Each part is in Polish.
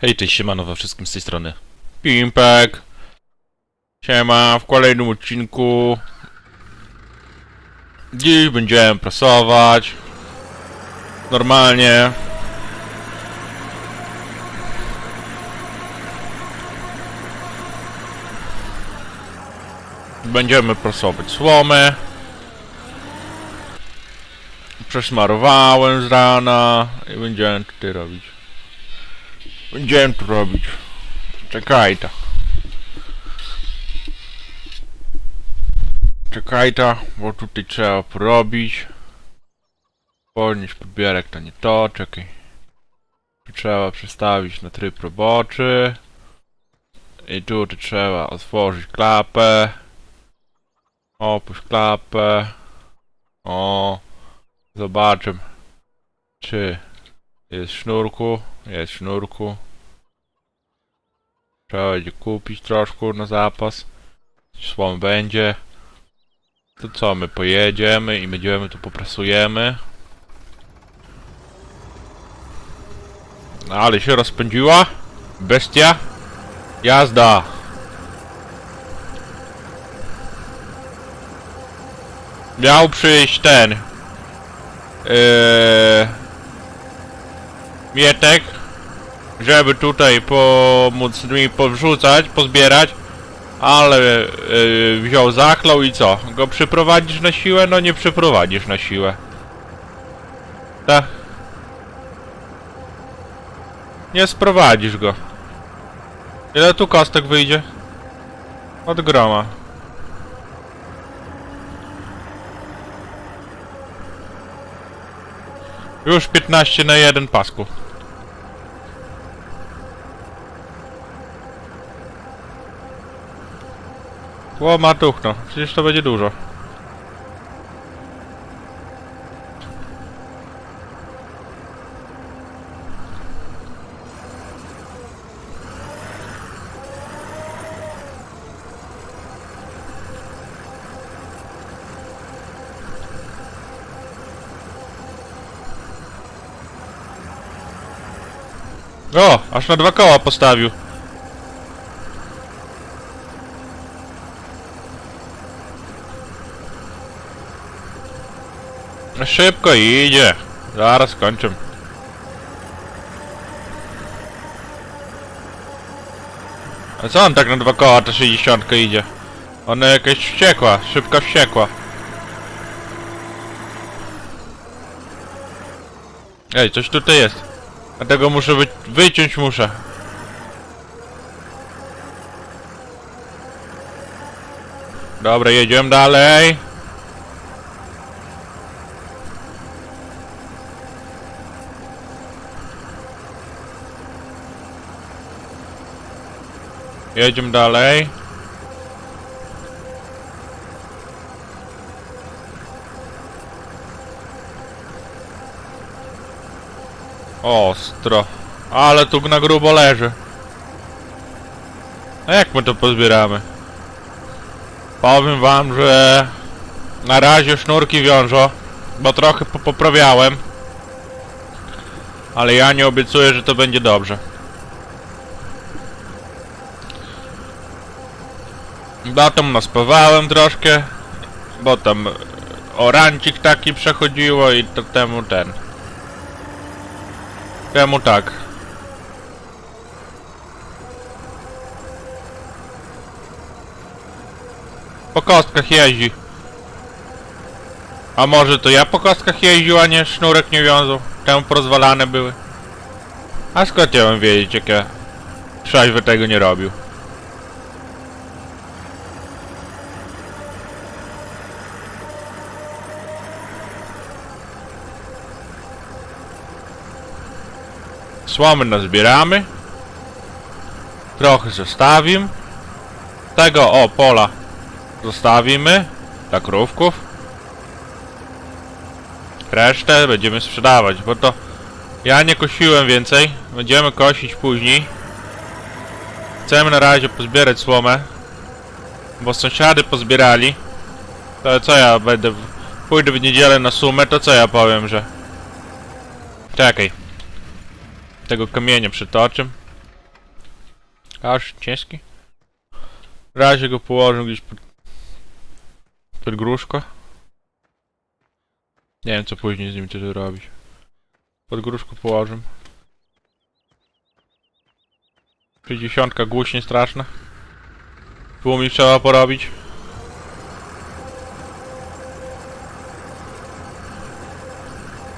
Hej, cześć, siemano we wszystkim z tej strony. Pimpek! Siema, w kolejnym odcinku. Dziś będziemy prasować. Normalnie. Będziemy prasować słomę. Przesmarowałem z rana i będziemy tutaj robić. Będziemy tu robić. Czekaj ta. Czekaj ta, bo tutaj trzeba porobić. Podnieść podbierek to nie to, czekaj. Tu trzeba przestawić na tryb roboczy. I tu to trzeba otworzyć klapę. Opuść klapę. O. Zobaczymy. Czy jest sznurku? Jest sznurku. Trzeba będzie kupić troszkę na zapas. Słom będzie. To co, my pojedziemy i będziemy tu poprasujemy. No, ale się rozpędziła. Bestia. Jazda. Miał przyjść ten. Eee, Mietek, żeby tutaj pomóc mi powrzucać, pozbierać, ale yy, wziął zachlał i co? Go przyprowadzisz na siłę? No nie przyprowadzisz na siłę. Tak. Nie sprowadzisz go. Ile tu kostek wyjdzie? Od groma. Już 15 na jeden pasku. Ło, matuchno. Przecież to będzie dużo. O, aż na dwa koła postawił. Szybko idzie. Zaraz kończę. A co on tak na dwa koła ta 60 idzie? Ona jakaś wściekła, szybka wściekła. Ej, coś tutaj jest. Dlatego muszę wy wyciąć muszę. Dobra, jedziemy dalej. Jedziemy dalej. Ostro. Ale tu na grubo leży. A jak my to pozbieramy? Powiem wam, że na razie sznurki wiążą, bo trochę po poprawiałem. Ale ja nie obiecuję, że to będzie dobrze. Tam naspawałem troszkę, bo tam e, orancik taki przechodziło i to temu ten. Temu tak. Po kostkach jeździ. A może to ja po kostkach jeździł, a nie sznurek nie wiązał? Temu porozwalane były. A skąd ja mam wiedzieć, jak ja trzeźwy tego nie robił? Słomy nazbieramy. Trochę zostawim. Tego, o, pola zostawimy. Dla krówków. Resztę będziemy sprzedawać, bo to ja nie kosiłem więcej. Będziemy kosić później. Chcemy na razie pozbierać słomę. Bo sąsiady pozbierali. To co ja będę... Pójdę w niedzielę na sumę, to co ja powiem, że... Czekaj tego kamienia przytoczym. Aż ciężki. W razie go położę gdzieś pod, pod gruszko. Nie wiem co później z nim tu robić. Pod gruszko położę. 60 głośnie straszna. Tłumik trzeba porobić.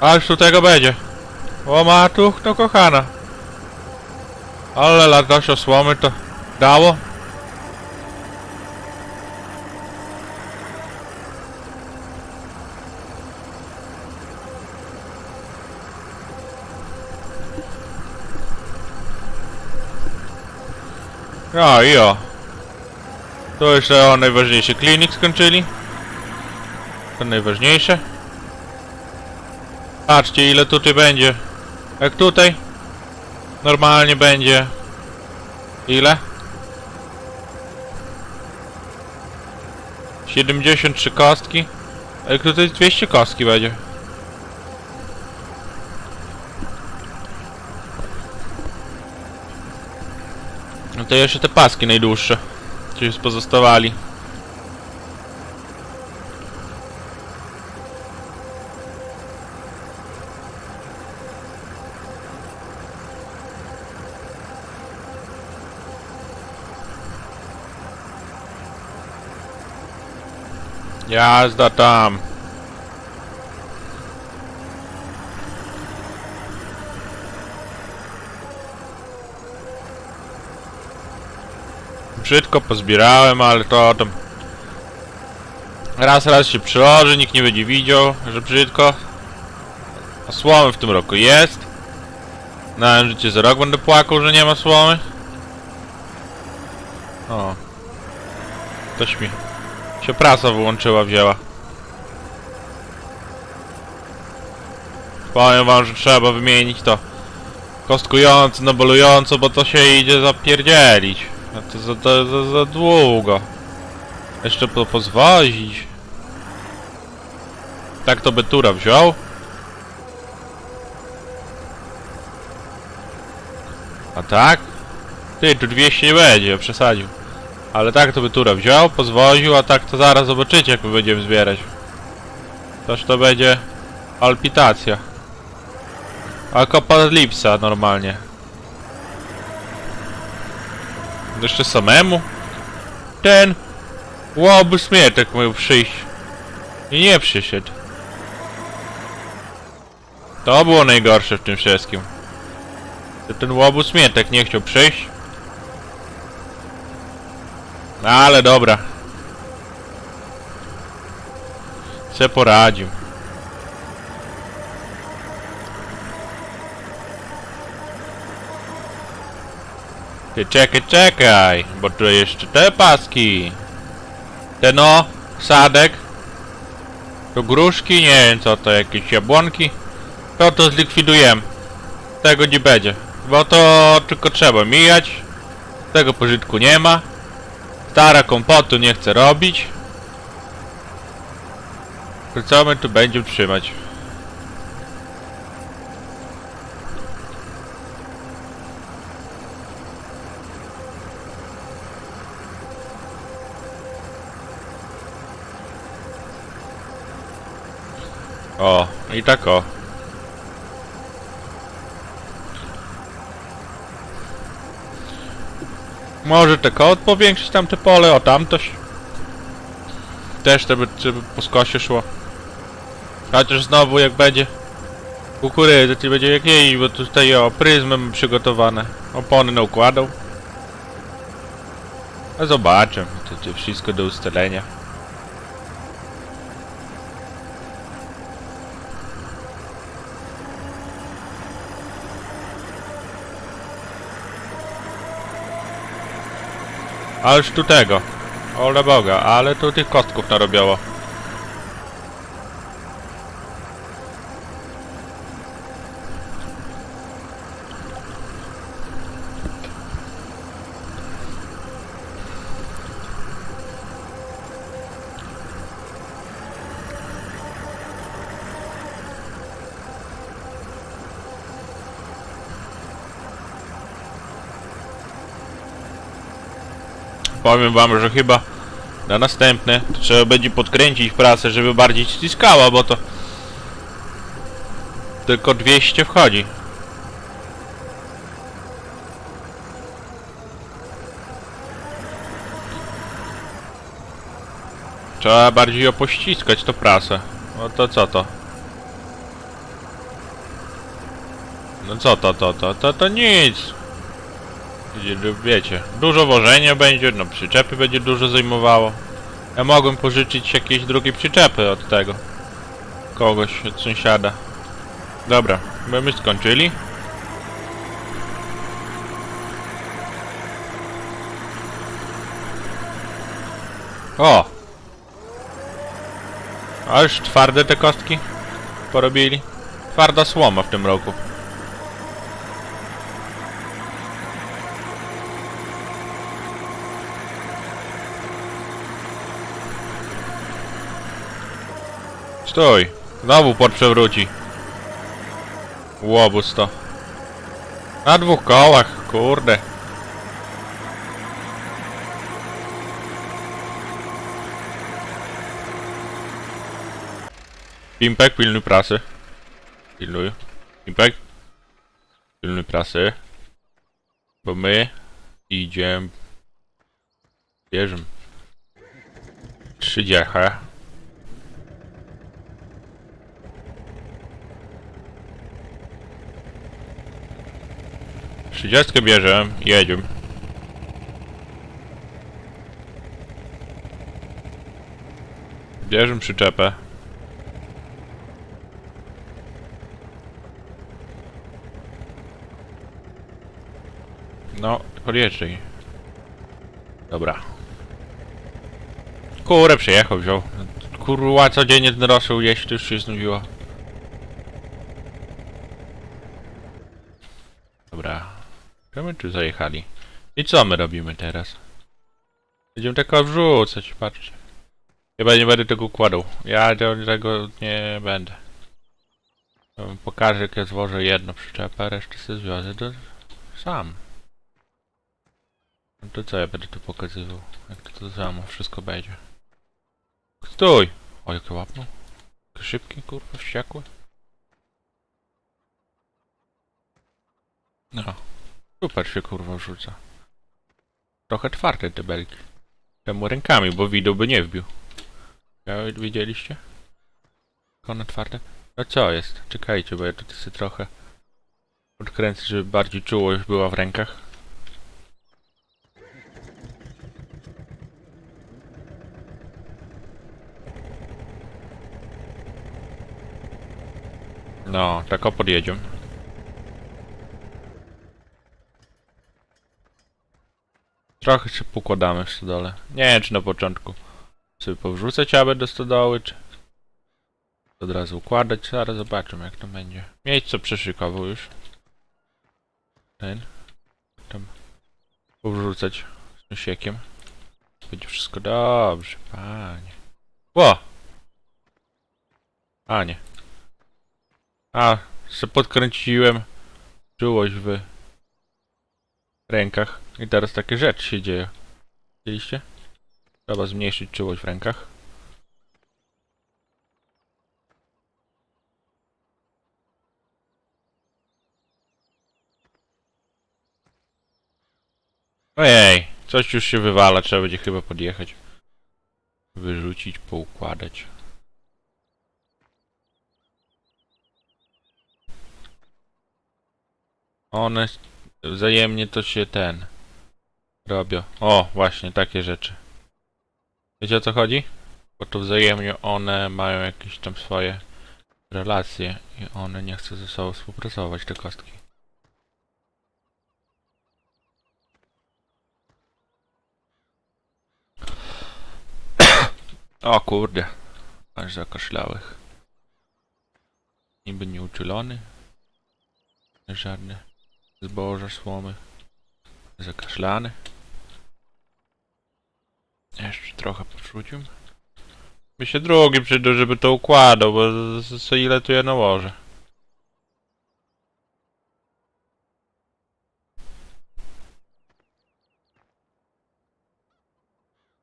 Aż tu tego będzie. O matuch, to kochana. Ale latosio słomy to dało. No i o. To jeszcze o najważniejszy klinik skończyli. To najważniejsze. Patrzcie ile tutaj będzie. Jak tutaj. Normalnie będzie. Ile? 73 kostki. Jak tutaj 200 kostki będzie. No to jeszcze te paski najdłuższe. Już pozostawali. Jazda tam. Brzydko pozbierałem, ale to tam... Raz, raz się przyłoży, nikt nie będzie widział, że brzydko. A słomy w tym roku jest. Na życie za rok będę płakał, że nie ma słomy. O. Ktoś mi się prasa wyłączyła, wzięła. Powiem wam, że trzeba wymienić to kostkująco na bolująco, bo to się idzie zapierdzielić. A to za, to za, za długo. Jeszcze to pozwozić. Tak to by Tura wziął. A tak? Ty, tu 200 nie będzie, przesadził. Ale tak to by Tura wziął, pozwoził, a tak to zaraz zobaczycie jak my będziemy zbierać. Toż to będzie palpitacja. Akopadlipsa normalnie. Jeszcze samemu? Ten łobuz smietek miał przyjść. I nie przyszedł. To było najgorsze w tym wszystkim. Że ten łobuz smietek nie chciał przyjść. No ale dobra. Se poradził. Ty czekaj, czekaj, bo tu jeszcze te paski. Te no, sadek. To gruszki, nie wiem co to, jakieś jabłonki. To to zlikwidujemy. Tego nie będzie. Bo to tylko trzeba mijać. Tego pożytku nie ma. Stara kompotu nie chce robić. Co my tu będziemy trzymać? O, i tak o. Może te kołd powiększyć tamte pole, o tamtoś. Też to by, po skosie szło. Chociaż znowu jak będzie kukurydzy, to będzie jak jej, bo tutaj o, pryzmy mam przygotowane. Opony na układał. A zobaczę, to, to wszystko do ustalenia. Ależ tu tego. Ole Boga, ale tu tych kostków narobiało. Powiem wam, że chyba na następne trzeba będzie podkręcić prasę, żeby bardziej ściskała, bo to tylko 200 wchodzi. Trzeba bardziej opościskać to prasę. No to co to? No co to, to, to, to, to nic. Wiecie, dużo wożenia będzie, no przyczepy będzie dużo zajmowało. Ja mogłem pożyczyć jakieś drugie przyczepy od tego. Kogoś, od sąsiada. Dobra, my, skończyli. O! A już twarde te kostki porobili. Twarda słoma w tym roku. Stój! Znowu port przewróci. Łobuz to. Na dwóch kołach, kurde. Pimpek, pilnuj prasy. Pilnuj. Pimpek. Pilnuj prasy. Bo my idziemy... Bierzemy. Trzy dziechę. Trzydziestkę bierzemy. Jedziemy. Bierzemy przyczepę. No, podjeżdżaj. Dobra. Kurę przyjechał, wziął. Kurwa, codziennie ten rosół jeść, to już się znudziło. Dobra. Gdzie my tu zajechali? I co my robimy teraz? Będziemy tylko wrzucać, patrzcie. Chyba nie będę tego układał. Ja te- tego nie będę. Pokażę jak ja złożę jedno przyczepę, resztę sobie zwiozę to sam. No to co ja będę tu pokazywał? Jak to, to samo wszystko będzie. Stój! O, jakie łapno. Jakie szybkie, kurwa, wściekłe. No. Super się kurwa wrzuca. Trochę twarde te belki. Temu rękami, bo widą by nie wbił. Widzieliście? Jak One twarde? No co jest? Czekajcie, bo ja tutaj sobie trochę odkręcę, żeby bardziej czułość była w rękach. No, tak podjedziemy. Trochę się pokładamy w stodole. Nie wiem, czy na początku sobie powrzucać abę do stodoły, czy od razu układać. Zaraz zobaczymy, jak to będzie. Miejsce przeszykował już. Ten. Tam powrzucać z nosiekiem. Będzie wszystko dobrze, panie. Ło! A nie. A, se podkręciłem czułość w rękach. I teraz takie rzeczy się dzieją. Widzieliście? Trzeba zmniejszyć czułość w rękach. Ojej, coś już się wywala, trzeba będzie chyba podjechać. Wyrzucić, poukładać. One wzajemnie to się ten robią. O, właśnie takie rzeczy. Wiecie o co chodzi? Bo to wzajemnie one mają jakieś tam swoje relacje i one nie chcą ze sobą współpracować, te kostki. O kurde, aż zakaszlałych. Niby nieuczulony. Żadne zboża, słomy. Zakaszlany. Jeszcze trochę podrzucił. By się drugi przydał, żeby to układał, bo co ile tu ja nałożę.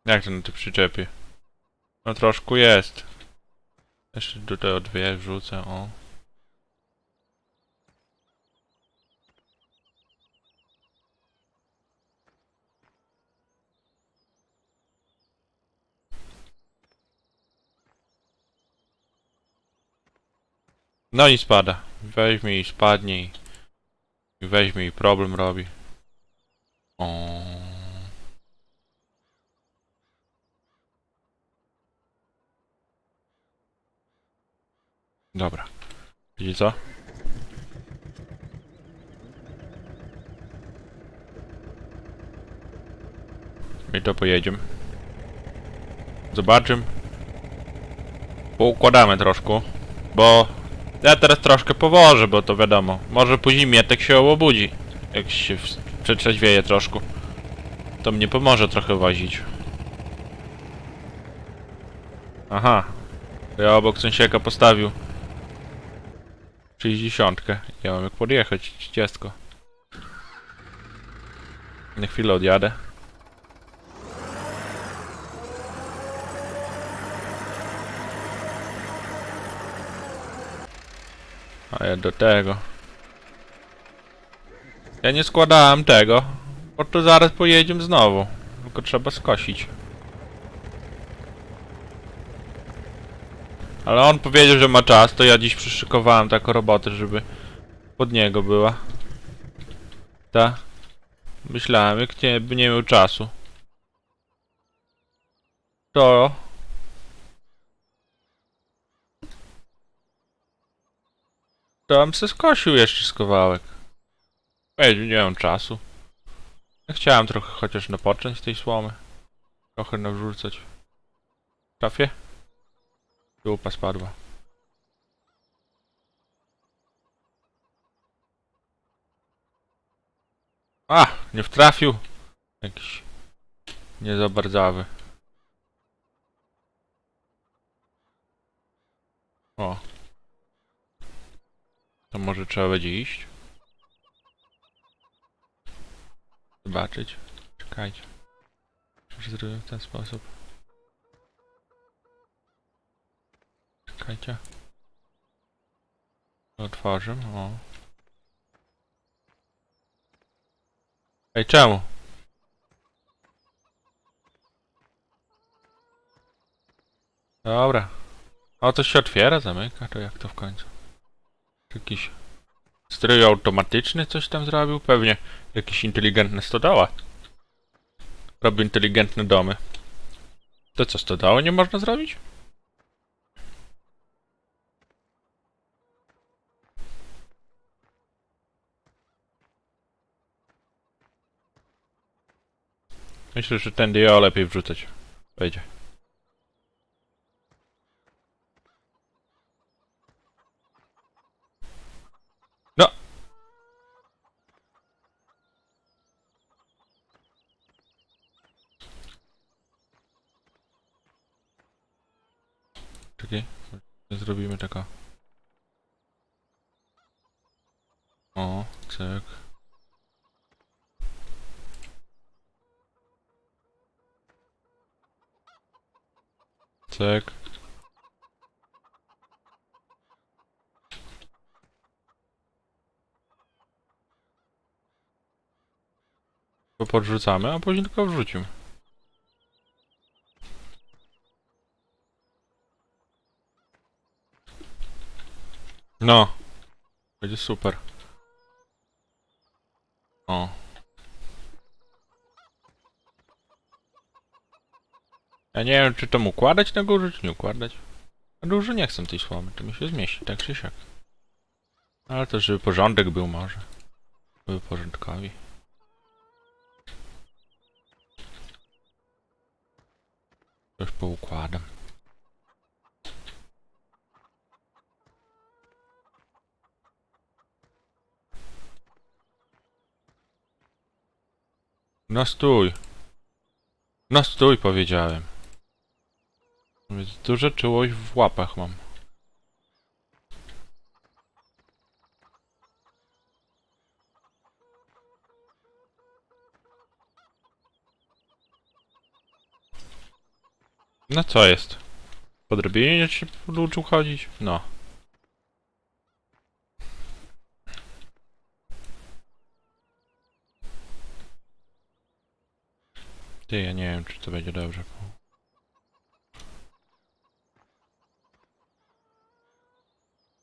Jak to na tej przyczepie? No troszkę jest. Jeszcze tutaj dwie wrzucę, o. No i spada. Weźmie i spadnie i, weźmie i problem robi. O. Dobra. Widzicie co? I to pojedziemy. Zobaczymy. Poukładamy troszkę, bo ja teraz troszkę powożę, bo to wiadomo. Może później Mietek się obudzi, jak się przetrzeźwieje troszkę. To mnie pomoże trochę wozić. Aha. Ja obok sąsieka postawił 60. Ja mam jak podjechać, 30. Na chwilę odjadę. A ja do tego. Ja nie składałem tego, bo to zaraz pojedziemy znowu. Tylko trzeba skosić. Ale on powiedział, że ma czas, to ja dziś przyszykowałem taką robotę, żeby pod niego była. Ta. Myślałem, jak nie, by nie miał czasu. To. To bym se skosił jeszcze z kawałek. Ej, nie mam czasu. Chciałem trochę chociaż napocząć tej słomy. Trochę nawrzucać. Trafię? Dupa spadła. A! Nie wtrafił! Jakiś... Nie za bardzawy. O. To może trzeba będzie iść? Zobaczyć. Czekajcie. Może zrobię w ten sposób. Czekajcie. Otworzę, o. Ej, czemu? Dobra. O, to się otwiera, zamyka, to jak to w końcu? Jakiś strój automatyczny coś tam zrobił? Pewnie jakieś inteligentne stodoła. Robi inteligentne domy. To co, stodoły nie można zrobić? Myślę, że tędy ja lepiej wrzucać. Wejdzie. No! Czekaj. Zrobimy taka. O, cyk. Cyk. Podrzucamy, a później tylko wrzucimy. No. Będzie super. O. Ja nie wiem, czy to układać na górze, czy nie układać. Na nie chcę tej słomy, to mi się zmieści, tak czy siak. Ale to, żeby porządek był może. Były porządkowi. Już poukładam. No stój. No stój, powiedziałem. Więc duże czułość w łapach mam. No co jest? Po drabinie się uczył chodzić? No. Ty, ja nie wiem, czy to będzie dobrze.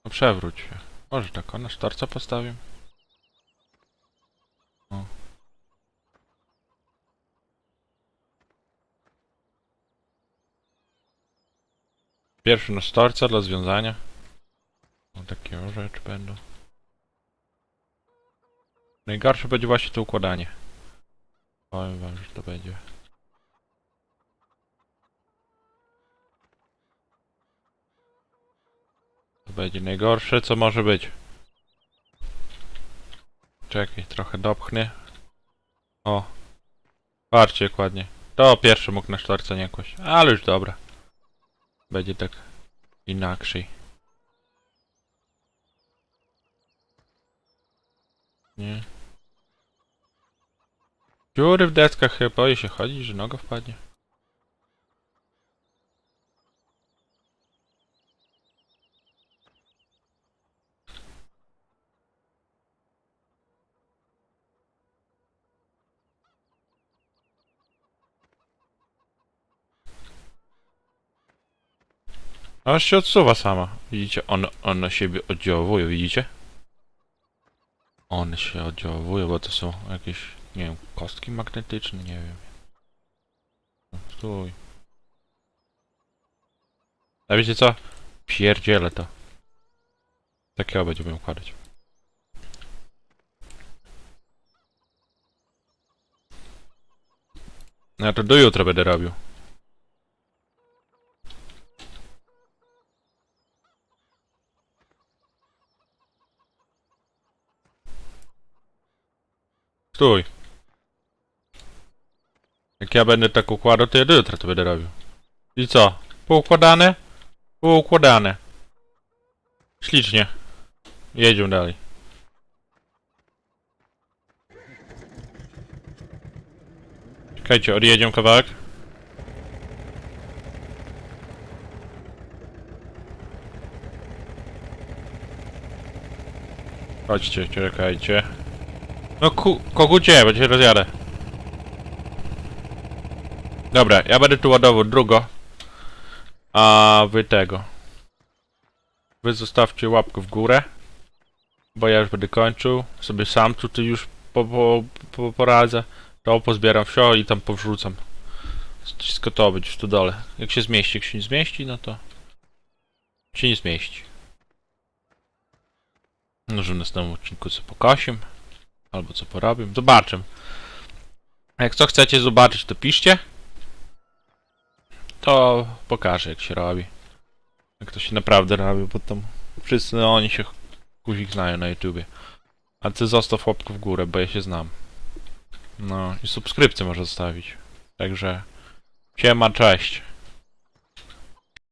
No przewróć się. Może tak, na sztorca postawię. O. Pierwszy na sztorca dla związania. O, takie rzeczy będą. Najgorsze będzie właśnie to układanie. Powiem wam, że to będzie. To będzie najgorsze, co może być. Czekaj, trochę dopchnę. O. Jak ładnie. To pierwszy mógł na sztorce nie kłaść. Ale już dobra. Będzie tak inaczej. Nie. Dziury w deskach chyba boi się chodzić, że noga wpadnie. Aż się odsuwa sama. Widzicie? On, one siebie oddziałuje, widzicie? One się oddziałuje, bo to są jakieś, nie wiem, kostki magnetyczne, nie wiem. No, Stój. A wiecie co? Pierdzielę to. Takiego będziemy układać. Ja to do jutra będę robił. Stój. Jak ja będę tak układał, to ja do jutra to będę robił. I co? Poukładane? Poukładane. Ślicznie. Jedziemy dalej. Czekajcie, odjedziemy kawałek. Chodźcie, czekajcie. No ku, kogucie, bo cię rozjadę. Dobra, ja będę tu ładował drugo. A wy tego. Wy zostawcie łapkę w górę. Bo ja już będę kończył. Sobie sam tutaj już po, po, po, poradzę. To pozbieram wsio i tam powrzucam. Wszystko to będzie w stodole. Jak się zmieści, jak się nie zmieści, no to... się nie zmieści. Może w następnym odcinku co pokasim. Albo co porobię. Zobaczę. Jak co chcecie zobaczyć, to piszcie. To pokażę, jak się robi. Jak to się naprawdę robi, bo tam wszyscy no, oni się kuzik znają na YouTubie. A ty zostaw łapkę w górę, bo ja się znam. No i subskrypcję może zostawić. Także siema, cześć.